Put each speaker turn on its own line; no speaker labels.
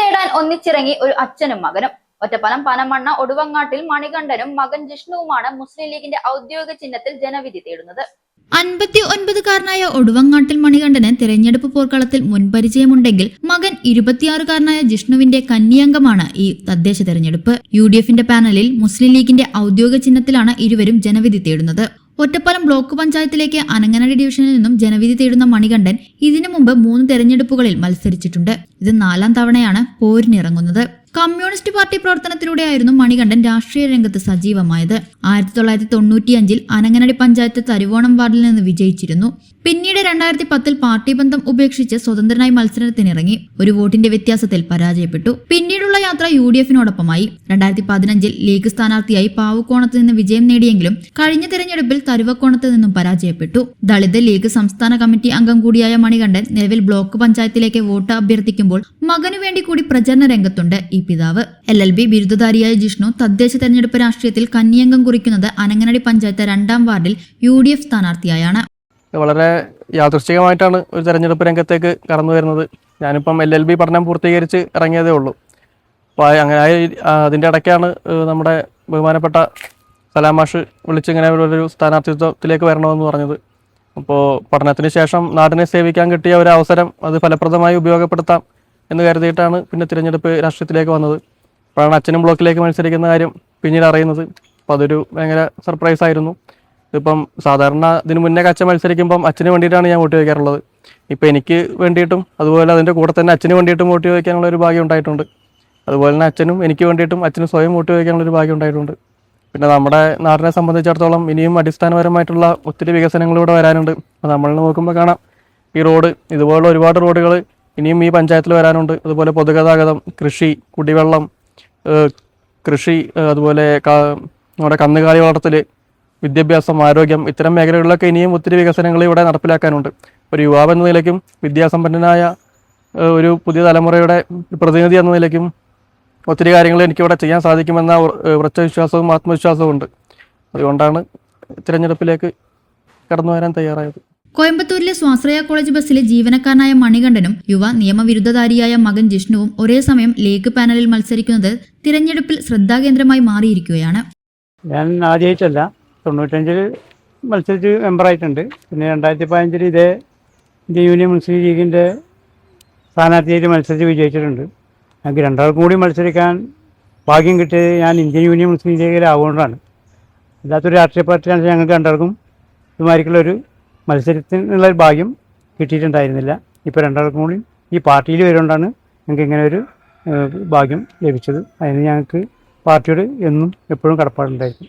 തേടാൻ ഒന്നിച്ചിറങ്ങി ഒരു അച്ഛനും മകനും. ഒറ്റപ്പലം പനമണ്ണ ഒടുവങ്ങാട്ടിൽ മണികണ്ഠനും മകൻ ജിഷ്ണുവുമാണ് മുസ്ലിം ലീഗിന്റെ ഔദ്യോഗിക ചിഹ്നത്തിൽ ജനവിധി തേടുന്നത്.
അൻപത്തി ഒൻപതുകാരനായ ഒടുവങ്ങാട്ടിൽ മണികണ്ഠന് തിരഞ്ഞെടുപ്പ് പോർക്കളത്തിൽ മുൻപരിചയമുണ്ടെങ്കിൽ മകൻ ഇരുപത്തിയാറുകാരനായ ജിഷ്ണുവിന്റെ കന്നിയംഗമാണ് ഈ തദ്ദേശ തെരഞ്ഞെടുപ്പ്. യു പാനലിൽ മുസ്ലിം ലീഗിന്റെ ഔദ്യോഗിക ചിഹ്നത്തിലാണ് ഇരുവരും ജനവിധി തേടുന്നത്. ഒറ്റപ്പാലം ബ്ലോക്ക് പഞ്ചായത്തിലേക്ക് അനങ്ങനടി ഡിവിഷനിൽ നിന്നും ജനവിധി തേടുന്ന മണികണ്ഠൻ ഇതിനു മുമ്പ് മൂന്ന് തെരഞ്ഞെടുപ്പുകളിൽ മത്സരിച്ചിട്ടുണ്ട്. ഇത് നാലാം തവണയാണ് പോരിനിറങ്ങുന്നത്. കമ്മ്യൂണിസ്റ്റ് പാർട്ടി പ്രവർത്തനത്തിലൂടെയായിരുന്നു മണികണ്ഠൻ രാഷ്ട്രീയ രംഗത്ത് സജീവമായത്. ആയിരത്തി തൊള്ളായിരത്തി തൊണ്ണൂറ്റിയഞ്ചിൽ അനങ്ങനടി പഞ്ചായത്ത് തരുവോണം വാർഡിൽ നിന്ന് വിജയിച്ചിരുന്നു. പിന്നീട് രണ്ടായിരത്തി പത്തിൽ പാർട്ടി ബന്ധം ഉപേക്ഷിച്ച് സ്വതന്ത്രനായി മത്സരത്തിനിറങ്ങി ഒരു വോട്ടിന്റെ വ്യത്യാസത്തിൽ പരാജയപ്പെട്ടു. പിന്നീടുള്ള യാത്ര യു ഡി എഫിനോടൊപ്പമായി. രണ്ടായിരത്തി പതിനഞ്ചിൽ ലീഗ് സ്ഥാനാർത്ഥിയായി പാവുക്കോണത്ത് നിന്ന് വിജയം നേടിയെങ്കിലും കഴിഞ്ഞ തെരഞ്ഞെടുപ്പിൽ തരുവക്കോണത്ത് നിന്നും പരാജയപ്പെട്ടു. ദളിത് ലീഗ് സംസ്ഥാന കമ്മിറ്റി അംഗം കൂടിയായ മണികണ്ഠൻ നിലവിൽ ബ്ലോക്ക് പഞ്ചായത്തിലേക്ക് വോട്ട് അഭ്യർത്ഥിക്കുമ്പോൾ മകനു വേണ്ടി കൂടി പ്രചരണ രംഗത്തുണ്ട് ഈ പിതാവ്. എൽ എൽ ബി ബിരുദധാരിയായ ജിഷ്ണു തദ്ദേശ തെരഞ്ഞെടുപ്പ് രാഷ്ട്രീയത്തിൽ കന്നിയംഗം കുറിക്കുന്നത് അനങ്ങനടി പഞ്ചായത്ത് രണ്ടാം വാർഡിൽ യു ഡി എഫ് സ്ഥാനാർത്ഥിയായാണ്.
വളരെ യാദൃശ്ചികമായിട്ടാണ് ഒരു തെരഞ്ഞെടുപ്പ് രംഗത്തേക്ക് കടന്നു വരുന്നത്. ഞാനിപ്പം എൽ എൽ ബി പഠനം പൂർത്തീകരിച്ച് ഇറങ്ങിയതേ ഉള്ളൂ. അപ്പോൾ അങ്ങനെ അതിന്റെ ഇടയ്ക്കാണ് നമ്മുടെ ബഹുമാനപ്പെട്ട സലാമാഷ് വിളിച്ചിങ്ങനെ ഒരു സ്ഥാനാർത്ഥിത്വത്തിലേക്ക് വരണമെന്ന് പറഞ്ഞത്. അപ്പോൾ പഠനത്തിന് ശേഷം നാടിനെ സേവിക്കാൻ കിട്ടിയ ഒരു അവസരം അത് ഫലപ്രദമായി ഉപയോഗപ്പെടുത്താം എന്ന് കരുതിയിട്ടാണ് പിന്നെ തിരഞ്ഞെടുപ്പ് രാഷ്ട്രീയത്തിലേക്ക് വന്നത്. അപ്പോഴാണ് അച്ഛനും ബ്ലോക്കിലേക്ക് മത്സരിക്കുന്ന കാര്യം പിന്നീട് അറിയുന്നത്. അപ്പോൾ അതൊരു ഭയങ്കര സർപ്രൈസ് ആയിരുന്നു ഇപ്പം സാധാരണ ഇതിന് മുന്നേ കച്ച മത്സരിക്കുമ്പം അച്ഛന് വേണ്ടിയിട്ടാണ് ഞാൻ വോട്ട് ചോദിക്കാറുള്ളത്. ഇപ്പം എനിക്ക് വേണ്ടിയിട്ടും അതുപോലെ അതിന്റെ കൂടെ തന്നെ അച്ഛന് വേണ്ടിയിട്ടും വോട്ട് ചോദിക്കാനുള്ള ഒരു ഭാഗ്യം ഉണ്ടായിട്ടുണ്ട്. അതുപോലെ തന്നെ അച്ഛനും എനിക്ക് വേണ്ടിയിട്ടും അച്ഛനും സ്വയം വോട്ട് ചോദിക്കാനുള്ള ഒരു ഭാഗ്യം ഉണ്ടായിട്ടുണ്ട്. പിന്നെ നമ്മുടെ നാടിനെ സംബന്ധിച്ചിടത്തോളം ഇനിയും അടിസ്ഥാനപരമായിട്ടുള്ള ഒത്തിരി വികസനങ്ങൾ ഇവിടെ വരാനുണ്ട്. അപ്പോൾ നമ്മൾ നോക്കുമ്പോൾ കാണാം ഈ റോഡ് ഇതുപോലുള്ള ഒരുപാട് റോഡുകൾ ഇനിയും ഈ പഞ്ചായത്തിൽ വരാനുണ്ട്. അതുപോലെ പൊതുഗതാഗതം കൃഷി കുടിവെള്ളം കൃഷി അതുപോലെ നമ്മുടെ കന്നുകാലി വളർത്തൽ വിദ്യാഭ്യാസം ആരോഗ്യം ഇത്തരം മേഖലകളിലൊക്കെ ഇനിയും ഒത്തിരി വികസനങ്ങൾ ഇവിടെ നടപ്പിലാക്കാനുണ്ട്. ഒരു യുവാവ് എന്ന നിലയ്ക്കും വിദ്യാസമ്പന്നനായ ഒരു പുതിയ തലമുറയുടെ പ്രതിനിധി എന്ന നിലയ്ക്കും ഒത്തിരി കാര്യങ്ങൾ എനിക്കിവിടെ ചെയ്യാൻ സാധിക്കുമെന്ന ഉറ- ഉറച്ച വിശ്വാസവും ആത്മവിശ്വാസവും ഉണ്ട്. അതുകൊണ്ടാണ് തിരഞ്ഞെടുപ്പിലേക്ക് കടന്നു വരാൻ തയ്യാറായത്.
കോയമ്പത്തൂരിലെ സ്വാശ്രയ കോളേജ് ബസ്സിലെ ജീവനക്കാരനായ മണികണ്ഠനും യുവ നിയമവിരുദ്ധധാരിയായ മകൻ ജിഷ്ണുവും ഒരേ സമയം ലേക്ക് പാനലിൽ മത്സരിക്കുന്നത് തിരഞ്ഞെടുപ്പിൽ ശ്രദ്ധാകേന്ദ്രമായി മാറിയിരിക്കുകയാണ്.
ഞാൻ ആദ്യമായിട്ടല്ല. തൊണ്ണൂറ്റഞ്ചിൽ മത്സരിച്ച് മെമ്പറായിട്ടുണ്ട് പിന്നെ രണ്ടായിരത്തി പതിനഞ്ചിൽ ഇതേ ഇന്ത്യൻ യൂണിയൻ മുസ്ലിം ലീഗിന്റെ സ്ഥാനാർത്ഥിയായിട്ട് മത്സരിച്ച് വിജയിച്ചിട്ടുണ്ട്. ഞങ്ങൾക്ക് രണ്ടാൾക്കും കൂടി മത്സരിക്കാൻ ഭാഗ്യം കിട്ടിയത് ഞാൻ ഇന്ത്യൻ യൂണിയൻ മുസ്ലിം ലീഗിലാവുകൊണ്ടാണ് അല്ലാത്തൊരു രാഷ്ട്രീയ പാർട്ടിയാണ് ഞങ്ങൾക്ക് രണ്ടാൾക്കും ഇതുമാതിരിക്കുള്ള ഒരു മത്സരത്തിനുള്ള ഒരു ഭാഗ്യം കിട്ടിയിട്ടുണ്ടായിരുന്നില്ല. ഇപ്പോൾ രണ്ടാൾക്കും കൂടി ഈ പാർട്ടിയിൽ വരുകൊണ്ടാണ് ഞങ്ങൾക്ക് ഇങ്ങനെ ഒരു ഭാഗ്യം ലഭിച്ചത്. അതിന് ഞങ്ങൾക്ക് പാർട്ടിയോട് എന്നും എപ്പോഴും കടപ്പാടുണ്ടായിരുന്നു